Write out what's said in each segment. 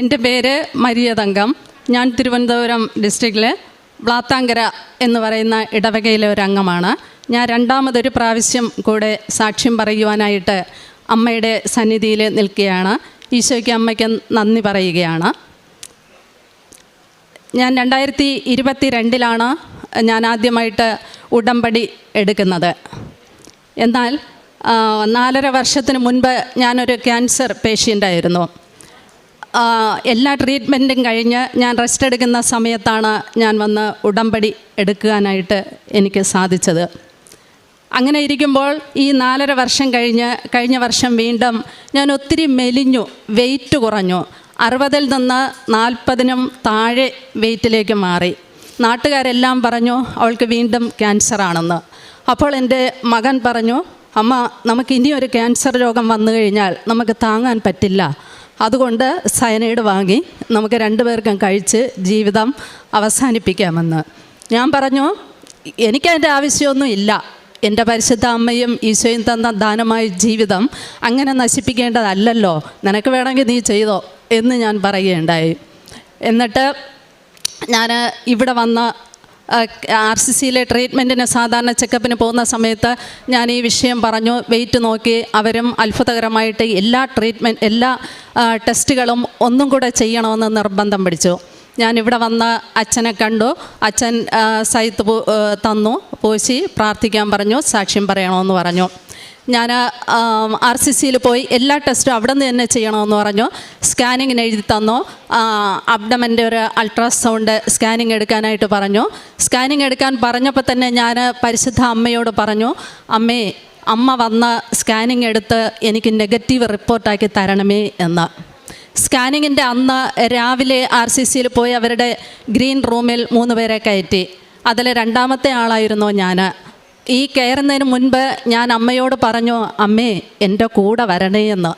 എന്റെ പേര് മരിയ തങ്കം. ഞാൻ തിരുവനന്തപുരം ഡിസ്ട്രിക്റ്റിലെ ബ്ലാത്താങ്കര എന്ന് പറയുന്ന ഇടവകയിലെ ഒരു അംഗമാണ്. ഞാൻ രണ്ടാമതൊരു പ്രാവശ്യം കൂടെ സാക്ഷ്യം പറയുവാനായിട്ട് അമ്മയുടെ സന്നിധിയിൽ നിൽക്കുകയാണ്. ഈശോയ്ക്ക് അമ്മയ്ക്ക് നന്ദി പറയുകയാണ്. ഞാൻ രണ്ടായിരത്തി ഇരുപത്തി രണ്ടിലാണ് ഞാൻ ആദ്യമായിട്ട് ഉടമ്പടി എടുക്കുന്നത്. എന്നാൽ നാലര വർഷത്തിന് മുൻപ് ഞാനൊരു ക്യാൻസർ പേഷ്യന്റായിരുന്നു. എല്ലാ ട്രീറ്റ്മെന്റും കഴിഞ്ഞ് ഞാൻ റെസ്റ്റ് എടുക്കുന്ന സമയത്താണ് ഞാൻ വന്ന് ഉടമ്പടി എടുക്കാനായിട്ട് എനിക്ക് സാധിച്ചത്. അങ്ങനെ ഇരിക്കുമ്പോൾ ഈ നാലര വർഷം കഴിഞ്ഞ് കഴിഞ്ഞ വർഷം വീണ്ടും ഞാൻ ഒത്തിരി മെലിഞ്ഞു വെയിറ്റ് കുറഞ്ഞു. അറുപതിൽ നിന്ന് നാൽപ്പതിനും താഴെ വെയിറ്റിലേക്ക് മാറി. നാട്ടുകാരെല്ലാം പറഞ്ഞു അവൾക്ക് വീണ്ടും ക്യാൻസറാണെന്ന് അപ്പോൾ എന്റെ മകൻ പറഞ്ഞു അമ്മ നമുക്ക് ഇനിയൊരു ക്യാൻസർ രോഗം വന്നു കഴിഞ്ഞാൽ നമുക്ക് താങ്ങാൻ പറ്റില്ല. അതുകൊണ്ട് സയനൈഡ് വാങ്ങി നമുക്ക് രണ്ടുപേർക്കും കഴിച്ച് ജീവിതം അവസാനിപ്പിക്കാമെന്ന്. ഞാൻ പറഞ്ഞു എനിക്കതിന്റെ ആവശ്യമൊന്നും ഇല്ല. എന്റെ പരിശുദ്ധ അമ്മയും ഈശോയും തന്ന ദാനമായ ജീവിതം അങ്ങനെ നശിപ്പിക്കേണ്ടതല്ലല്ലോ. നിനക്ക് വേണമെങ്കിൽ നീ ചെയ്തോ എന്ന് ഞാൻ പറയുകയുണ്ടായി. എന്നിട്ട് ഞാൻ ഇവിടെ വന്ന ആർ സി സിയിലെ ട്രീറ്റ്മെന്റിന് സാധാരണ ചെക്കപ്പിന് പോകുന്ന സമയത്ത് ഞാൻ ഈ വിഷയം പറഞ്ഞു. വെയിറ്റ് നോക്കി അവരും അത്ഭുതകരമായിട്ട് എല്ലാ ട്രീറ്റ്മെന്റ് എല്ലാ ടെസ്റ്റുകളും ഒന്നും കൂടെ ചെയ്യണമെന്ന് നിർബന്ധം പിടിച്ചു. ഞാൻ ഇവിടെ വന്ന അച്ഛനെ കണ്ടു. അച്ഛൻ സൈത്ത് തന്നു. പൂശി പ്രാർത്ഥിക്കാൻ പറഞ്ഞു. സാക്ഷ്യം പറയണമെന്ന് പറഞ്ഞു. ഞാൻ ആർ സി സിയിൽ പോയി എല്ലാ ടെസ്റ്റും അവിടെ നിന്ന് തന്നെ ചെയ്യണമെന്ന് പറഞ്ഞു. സ്കാനിങ്ങിന് എഴുതി തന്നു. അബ്ഡമന്റെ ഒരു അൾട്രാസൗണ്ട് സ്കാനിങ് എടുക്കാനായിട്ട് പറഞ്ഞു. സ്കാനിങ് എടുക്കാൻ പറഞ്ഞപ്പോൾ തന്നെ ഞാൻ പരിശുദ്ധ അമ്മയോട് പറഞ്ഞു അമ്മേ അമ്മ വന്ന് സ്കാനിങ് എടുത്ത് എനിക്ക് നെഗറ്റീവ് റിപ്പോർട്ടാക്കി തരണമേ എന്ന്. സ്കാനിങ്ങിന്റെ അന്ന് രാവിലെ ആർ സി സിയിൽ പോയി അവരുടെ ഗ്രീൻ റൂമിൽ മൂന്ന് പേരെ കയറ്റി. അതിൽ രണ്ടാമത്തെ ആളായിരുന്നു ഞാൻ. ഈ കയറുന്നതിന് മുൻപ് ഞാൻ അമ്മയോട് പറഞ്ഞു അമ്മേ എന്റെ കൂടെ വരണേ എന്ന്.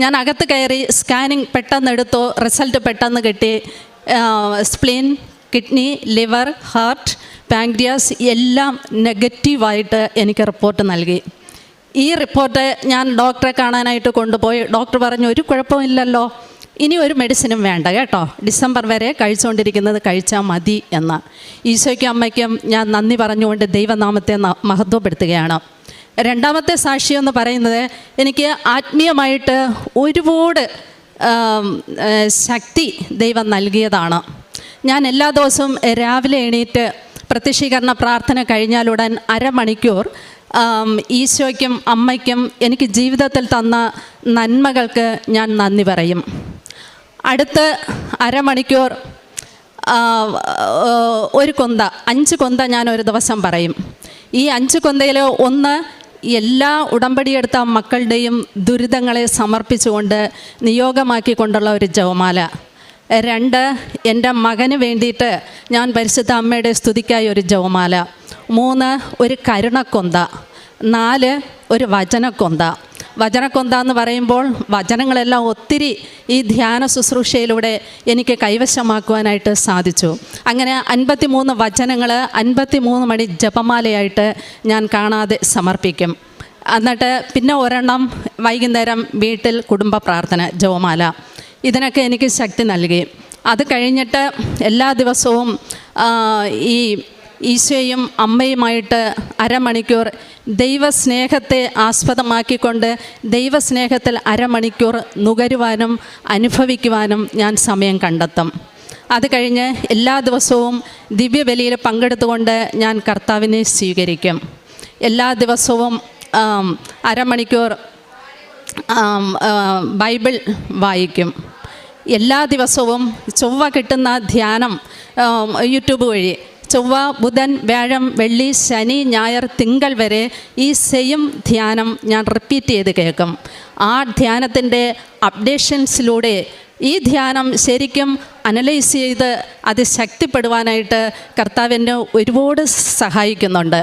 ഞാൻ അകത്ത് കയറി സ്കാനിങ് പെട്ടെന്ന് എടുത്തു റിസൾട്ട് പെട്ടെന്ന് കിട്ടി. Spleen kidney liver heart pancreas എല്ലാം നെഗറ്റീവായിട്ട് എനിക്ക് റിപ്പോർട്ട് നൽകി. ഈ റിപ്പോർട്ട് ഞാൻ ഡോക്ടറെ കാണാനായിട്ട് കൊണ്ടുപോയി. ഡോക്ടർ പറഞ്ഞു ഒരു കുഴപ്പമില്ലല്ലോ ഇനി ഒരു മെഡിസിനും വേണ്ട കേട്ടോ. ഡിസംബർ വരെ കഴിച്ചുകൊണ്ടിരിക്കുന്നത് കഴിച്ചാൽ മതി എന്ന്. ഈശോയ്ക്കും അമ്മയ്ക്കും ഞാൻ നന്ദി പറഞ്ഞുകൊണ്ട് ദൈവനാമത്തെ മഹത്വപ്പെടുത്തുകയാണ്. രണ്ടാമത്തെ സാക്ഷി എന്ന് പറയുന്നത് എനിക്ക് ആത്മീയമായിട്ട് ഒരുപാട് ശക്തി ദൈവം നൽകിയതാണ്. ഞാൻ എല്ലാ ദിവസവും രാവിലെ എണീറ്റ് പ്രത്യക്ഷീകരണ പ്രാർത്ഥന കഴിഞ്ഞാലുടൻ അരമണിക്കൂർ ഈശോയ്ക്കും അമ്മയ്ക്കും എനിക്ക് ജീവിതത്തിൽ തന്ന നന്മകൾക്ക് ഞാൻ നന്ദി പറയും. അടുത്ത് അരമണിക്കൂർ ഒരു കൊന്ത അഞ്ച് കൊന്ത ഞാൻ ഒരു ദിവസം പറയും. ഈ അഞ്ച് കൊന്തയിൽ ഒന്ന് എല്ലാ ഉടമ്പടിയെടുത്ത മക്കളുടെയും ദുരിതങ്ങളെ സമർപ്പിച്ചുകൊണ്ട് നിയോഗമാക്കിക്കൊണ്ടുള്ള ഒരു ജവമാല രണ്ട് എന്റെ മകന് വേണ്ടിയിട്ട് ഞാൻ പരിശുദ്ധ അമ്മയുടെ സ്തുതിക്കായി ഒരു ജവമാല മൂന്ന് ഒരു കരുണക്കൊന്ത. നാല് ഒരു വചനക്കൊന്ത. വചനക്കൊന്ത എന്ന് പറയുമ്പോൾ വചനങ്ങളെല്ലാം ഒത്തിരി ഈ ധ്യാന ശുശ്രൂഷയിലൂടെ എനിക്ക് കൈവശമാക്കുവാനായിട്ട് സാധിച്ചു. അങ്ങനെ അൻപത്തി മൂന്ന് വചനങ്ങൾ അൻപത്തി മൂന്ന് മണി ജപമാലയായിട്ട് ഞാൻ കാണാതെ സമർപ്പിക്കും. എന്നിട്ട് പിന്നെ ഒരെണ്ണം വൈകുന്നേരം വീട്ടിൽ കുടുംബ പ്രാർത്ഥന ജപമാല. ഇതിനൊക്കെ എനിക്ക് ശക്തി നൽകി. അത് കഴിഞ്ഞിട്ട് എല്ലാ ദിവസവും ഈ ഈശോയും അമ്മയുമായിട്ട് അരമണിക്കൂർ ദൈവസ്നേഹത്തെ ആസ്പദമാക്കിക്കൊണ്ട് ദൈവസ്നേഹത്തിൽ അരമണിക്കൂർ നുകരുവാനും അനുഭവിക്കുവാനും ഞാൻ സമയം കണ്ടെത്തും. അത് കഴിഞ്ഞ് എല്ലാ ദിവസവും ദിവ്യബലിയിൽ പങ്കെടുത്തുകൊണ്ട് ഞാൻ കർത്താവിനെ സ്വീകരിക്കും. എല്ലാ ദിവസവും അരമണിക്കൂർ ബൈബിൾ വായിക്കും. എല്ലാ ദിവസവും ചൊവ്വ കിട്ടുന്ന ധ്യാനം യൂട്യൂബ് വഴി ചൊവ്വ ബുധൻ വ്യാഴം വെള്ളി ശനി ഞായർ തിങ്കൾ വരെ ഈ സെയിം ധ്യാനം ഞാൻ റിപ്പീറ്റ് ചെയ്ത് കേൾക്കും. ആ ധ്യാനത്തിന്റെ അപ്ഡേഷൻസിലൂടെ ഈ ധ്യാനം ശരിക്കും അനലൈസ് ചെയ്ത് അത് ശക്തിപ്പെടുവാനായിട്ട് കർത്താവിനെ ഒരുപാട് സഹായിക്കുന്നുണ്ട്.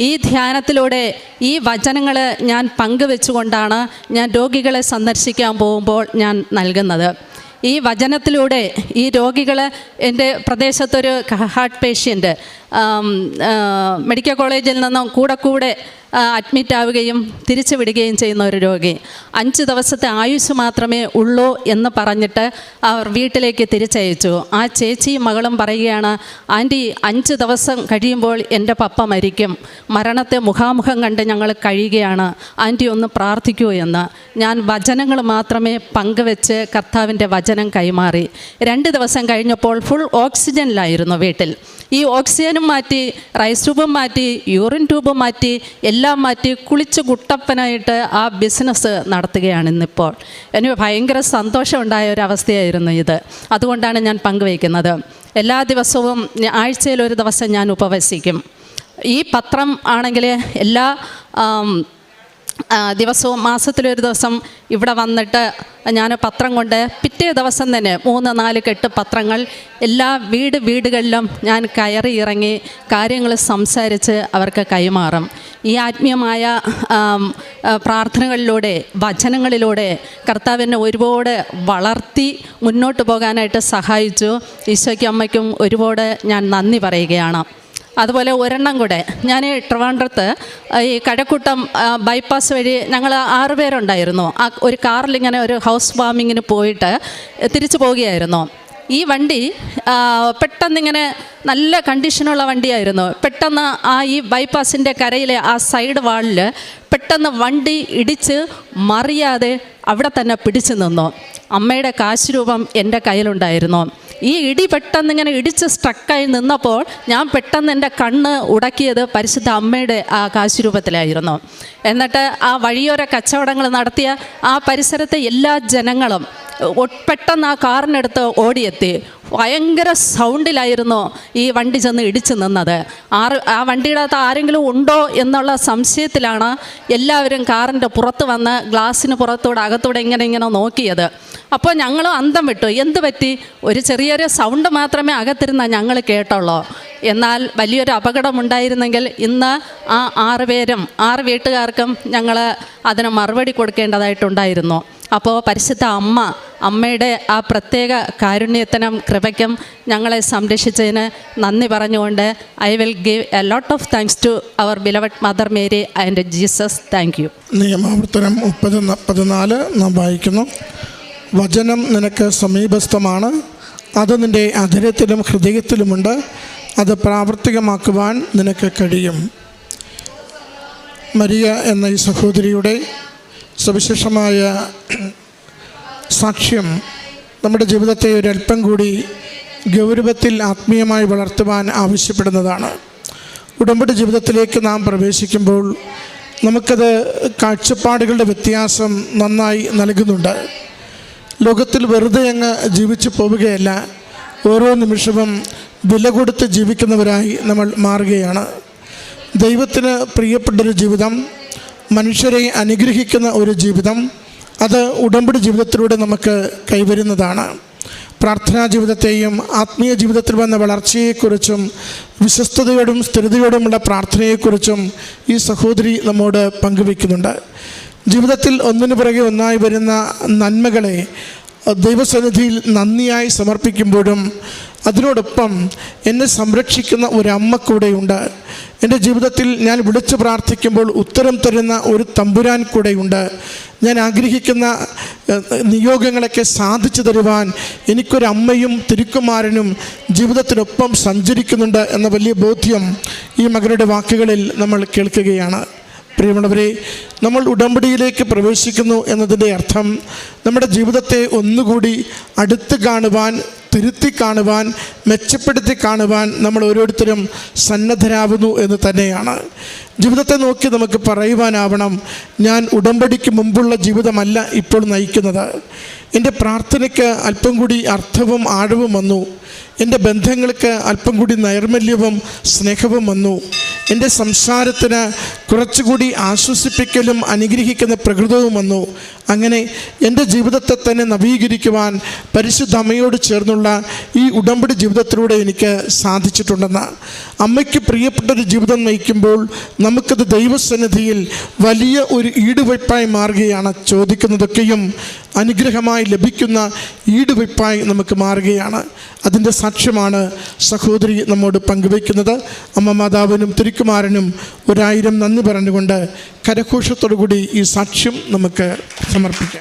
ഈ ധ്യാനത്തിലൂടെ ഈ വചനങ്ങൾ ഞാൻ പങ്കുവെച്ചുകൊണ്ടാണ് ഞാൻ രോഗികളെ സന്ദർശിക്കാൻ പോകുമ്പോൾ ഞാൻ നൽകുന്നത്. ഈ വചനത്തിലൂടെ ഈ രോഗികൾ എന്റെ പ്രദേശത്തൊരു ഹാർട്ട് പേഷ്യന്റ് മെഡിക്കൽ കോളേജിൽ നിന്നും കൂടെ കൂടെ അഡ്മിറ്റ് ആവുകയും തിരിച്ചു വിടുകയും ചെയ്യുന്ന ഒരു രോഗി. അഞ്ച് ദിവസത്തെ ആയുസ് മാത്രമേ ഉള്ളൂ എന്ന് പറഞ്ഞിട്ട് അവർ വീട്ടിലേക്ക് തിരിച്ചയച്ചു. ആ ചേച്ചിയും മകളും പറയുകയാണ് ആന്റി അഞ്ച് ദിവസം കഴിയുമ്പോൾ എന്റെ പപ്പ മരിക്കും. മരണത്തെ മുഖാമുഖം കണ്ട് ഞങ്ങൾ കഴിയുകയാണ്. ആന്റി ഒന്ന് പ്രാർത്ഥിക്കൂ എന്ന്. ഞാൻ വചനങ്ങൾ മാത്രമേ പങ്കുവെച്ച് കർത്താവിന്റെ വചനം കൈമാറി. രണ്ട് ദിവസം കഴിഞ്ഞപ്പോൾ ഫുൾ ഓക്സിജനിലായിരുന്നു വീട്ടിൽ. ഈ ഓക്സിജനും മാറ്റി റൈസ് ട്യൂബും മാറ്റി യൂറിൻ ട്യൂബും മാറ്റി എല്ലാം മാറ്റി കുളിച്ച് കുട്ടപ്പനായിട്ട് ആ ബിസിനസ് നടത്തുകയാണ് ഇന്നിപ്പോൾ. എനിക്ക് ഭയങ്കര സന്തോഷമുണ്ടായ ഒരു അവസ്ഥയായിരുന്നു ഇത്. അതുകൊണ്ടാണ് ഞാൻ പങ്കുവയ്ക്കുന്നത്. എല്ലാ ദിവസവും ആഴ്ചയിൽ ഒരു ദിവസം ഞാൻ ഉപവസിക്കും. ഈ പത്രം ആണെങ്കിൽ എല്ലാ ദിവസവും മാസത്തിലൊരു ദിവസം ഇവിടെ വന്നിട്ട് ഞാൻ പത്രം കൊണ്ട് പിറ്റേ ദിവസം തന്നെ മൂന്ന് നാല് കെട്ട് പത്രങ്ങൾ എല്ലാ വീട് വീടുകളിലും ഞാൻ കയറി ഇറങ്ങി കാര്യങ്ങൾ സംസാരിച്ച് അവർക്ക് കൈമാറും. ഈ ആത്മീയമായ പ്രാർത്ഥനകളിലൂടെ വചനങ്ങളിലൂടെ കർത്താവിനെ ഒരുപാട് വളർത്തി മുന്നോട്ട് പോകാനായിട്ട് സഹായിച്ചു. ഈശോയ്ക്കും അമ്മയ്ക്കും ഒരുപാട് ഞാൻ നന്ദി പറയുകയാണ്. അതുപോലെ ഒരെണ്ണം കൂടെ. ഞാൻ ട്രിവാൻഡ്രത്ത് ഈ കഴക്കൂട്ടം ബൈപ്പാസ് വഴി ഞങ്ങൾ ആറുപേരുണ്ടായിരുന്നു ആ ഒരു കാറിൽ ഇങ്ങനെ ഒരു ഹൗസ് വാമിങ്ങിന് പോയിട്ട് തിരിച്ചു പോവുകയായിരുന്നു. ഈ വണ്ടി പെട്ടെന്നിങ്ങനെ നല്ല കണ്ടീഷനുള്ള വണ്ടിയായിരുന്നു. പെട്ടെന്ന് ആ ഈ ബൈപ്പാസിന്റെ കരയിലെ ആ സൈഡ് വാളിൽ പെട്ടെന്ന് വണ്ടി ഇടിച്ച് മറിയാതെ അവിടെ തന്നെ പിടിച്ചു നിന്നു. അമ്മയുടെ കാശ് രൂപം എന്റെ കയ്യിലുണ്ടായിരുന്നു. ഈ ഇടി പെട്ടെന്ന് ഇങ്ങനെ ഇടിച്ച് സ്ട്രക്കായി നിന്നപ്പോൾ ഞാൻ പെട്ടെന്ന് എന്റെ കണ്ണ് ഉടക്കിയത് പരിശുദ്ധ അമ്മയുടെ ആ കാശുരൂപത്തിലായിരുന്നു എന്നിട്ട് ആ വഴിയോര കച്ചവടങ്ങൾ നടത്തിയ ആ പരിസരത്തെ എല്ലാ ജനങ്ങളും പെട്ടെന്ന് ആ കാറിനടുത്ത് ഓടിയെത്തി. ഭയങ്കര സൗണ്ടിലായിരുന്നു ഈ വണ്ടി ചെന്ന് ഇടിച്ചു നിന്നത്. ആറ് ആ വണ്ടിയുടെ അകത്ത് ആരെങ്കിലും ഉണ്ടോ എന്നുള്ള സംശയത്തിലാണ് എല്ലാവരും കാറിന്റെ പുറത്ത് വന്ന് ഗ്ലാസ്സിന് പുറത്തൂടെ അകത്തൂടെ ഇങ്ങനെ ഇങ്ങനെ നോക്കിയത്. അപ്പോൾ ഞങ്ങൾ അന്തം വിട്ടു. എന്ത് പറ്റി? ഒരു ചെറിയൊരു സൗണ്ട് മാത്രമേ അകത്തിരുന്ന ഞങ്ങൾ കേട്ടുള്ളൂ. എന്നാൽ വലിയൊരു അപകടമുണ്ടായിരുന്നെങ്കിൽ ഇന്ന് ആ ആറ് പേരും ആറ് വീട്ടുകാർക്കും ഞങ്ങൾ അതിന് മറുപടി കൊടുക്കേണ്ടതായിട്ടുണ്ടായിരുന്നു. അപ്പോൾ പരിശുദ്ധ അമ്മ അമ്മയുടെ ആ പ്രത്യേക കാരുണ്യത്തിനും കൃപയ്ക്കും ഞങ്ങളെ സംരക്ഷിച്ചതിന് നന്ദി പറഞ്ഞുകൊണ്ട് I will give a lot of thanks to our beloved mother Mary and Jesus thank you നിയമാവർത്തനം മുപ്പത് പതിനാല് നാം വായിക്കുന്നു. വചനം നിനക്ക് സമീപസ്ഥമാണ്. അത് നിന്റെ അധരത്തിലും ഹൃദയത്തിലുമുണ്ട്. അത് പ്രാവർത്തികമാക്കുവാൻ നിനക്ക് കഴിയും. മരിയ എന്ന ഈ സഹോദരിയുടെ സവിശേഷമായ സാക്ഷ്യം നമ്മുടെ ജീവിതത്തെ ഒരല്പം കൂടി ഗൗരവത്തിൽ ആത്മീയമായി വളർത്തുവാൻ ആവശ്യപ്പെടുന്നതാണ്. ഉടമ്പടി ജീവിതത്തിലേക്ക് നാം പ്രവേശിക്കുമ്പോൾ നമുക്കത് കാഴ്ചപ്പാടുകളുടെ വ്യത്യാസം നന്നായി നൽകുന്നുണ്ട്. ലോകത്തിൽ വെറുതെ അങ്ങ് ജീവിച്ചു പോവുകയല്ല ഓരോ നിമിഷവും വില കൊടുത്ത് ജീവിക്കുന്നവരായി നമ്മൾ മാറുകയാണ്. ദൈവത്തിന് പ്രിയപ്പെട്ടൊരു ജീവിതം മനുഷ്യരെ അനുഗ്രഹിക്കുന്ന ഒരു ജീവിതം അത് ഉടമ്പടി ജീവിതത്തിലൂടെ നമുക്ക് കൈവരുന്നതാണ്. പ്രാർത്ഥനാ ജീവിതത്തെയും ആത്മീയ ജീവിതത്തിൽ വന്ന വളർച്ചയെക്കുറിച്ചും വിശ്വസ്തയോടും സ്ഥിരതയോടുമുള്ള പ്രാർത്ഥനയെക്കുറിച്ചും ഈ സഹോദരി നമ്മോട് പങ്കുവയ്ക്കുന്നുണ്ട്. ജീവിതത്തിൽ ഒന്നിനു പുറകെ ഒന്നായി വരുന്ന നന്മകളെ ദൈവസന്നിധിയിൽ നന്ദിയായി സമർപ്പിക്കുമ്പോഴും അതിനോടൊപ്പം എന്നെ സംരക്ഷിക്കുന്ന ഒരമ്മ കൂടെയുണ്ട്. എന്റെ ജീവിതത്തിൽ ഞാൻ വിളിച്ചു പ്രാർത്ഥിക്കുമ്പോൾ ഉത്തരം തരുന്ന ഒരു തമ്പുരാൻ കൂടെയുണ്ട്. ഞാൻ ആഗ്രഹിക്കുന്ന നിയോഗങ്ങളൊക്കെ സാധിച്ചു തരുവാൻ എനിക്കൊരമ്മയും തിരുക്കുമാരനും ജീവിതത്തിനൊപ്പം സഞ്ചരിക്കുന്നുണ്ട് എന്ന വലിയ ബോധ്യം ഈ മകനുടെ വാക്കുകളിൽ നമ്മൾ കേൾക്കുകയാണ്. പ്രിയമുള്ളവരെ നമ്മൾ ഉടമ്പടിയിലേക്ക് പ്രവേശിക്കുന്നു എന്നതിന്റെ അർത്ഥം നമ്മുടെ ജീവിതത്തെ ഒന്നുകൂടി അടുത്ത് കാണുവാൻ തിരുത്തി കാണുവാൻ മെച്ചപ്പെടുത്തി കാണുവാൻ നമ്മൾ ഓരോരുത്തരും സന്നദ്ധരാകുന്നു എന്ന് തന്നെയാണ്. ജീവിതത്തെ നോക്കി നമുക്ക് പറയുവാനാവണം ഞാൻ ഉടമ്പടിക്ക് മുമ്പുള്ള ജീവിതമല്ല ഇപ്പോൾ നയിക്കുന്നത്. എന്റെ പ്രാർത്ഥനയ്ക്ക് അല്പം കൂടി അർത്ഥവും ആഴവും വന്നു. എന്റെ ബന്ധങ്ങൾക്ക് അല്പം കൂടി നൈർമല്യവും സ്നേഹവും വന്നു. എന്റെ സംസാരത്തിന് കുറച്ചുകൂടി ആശ്വസിപ്പിക്കലും അനുഗ്രഹിക്കുന്ന പ്രകൃതവും വന്നു. അങ്ങനെ എന്റെ ജീവിതത്തെ തന്നെ നവീകരിക്കുവാൻ പരിശുദ്ധ അമ്മയോട് ചേർന്നുള്ള ഈ ഉടമ്പടി ജീവിതത്തിലൂടെ എനിക്ക് സാധിച്ചിട്ടുണ്ടെന്ന്. അമ്മയ്ക്ക് പ്രിയപ്പെട്ട ഒരു ജീവിതം നയിക്കുമ്പോൾ നമുക്കത് ദൈവസന്നിധിയിൽ വലിയ ഒരു ഈടുവയ്പായി മാറുകയാണ് ചോദിക്കുന്നതൊക്കെയും അനുഗ്രഹമായി ലഭിക്കുന്ന ഈടുവയ്പായി നമുക്ക് മാറുകയാണ്. അതിന്റെ സാക്ഷ്യമാണ് സഹോദരി നമ്മോട് പങ്കുവയ്ക്കുന്നത്. അമ്മ മാതാവിനും തിരുക്കുമാരനും ഒരായിരം നന്ദി പറഞ്ഞുകൊണ്ട് കരഘോഷത്തോടു കൂടി ഈ സാക്ഷ്യം നമുക്ക് സമർപ്പിക്കാം.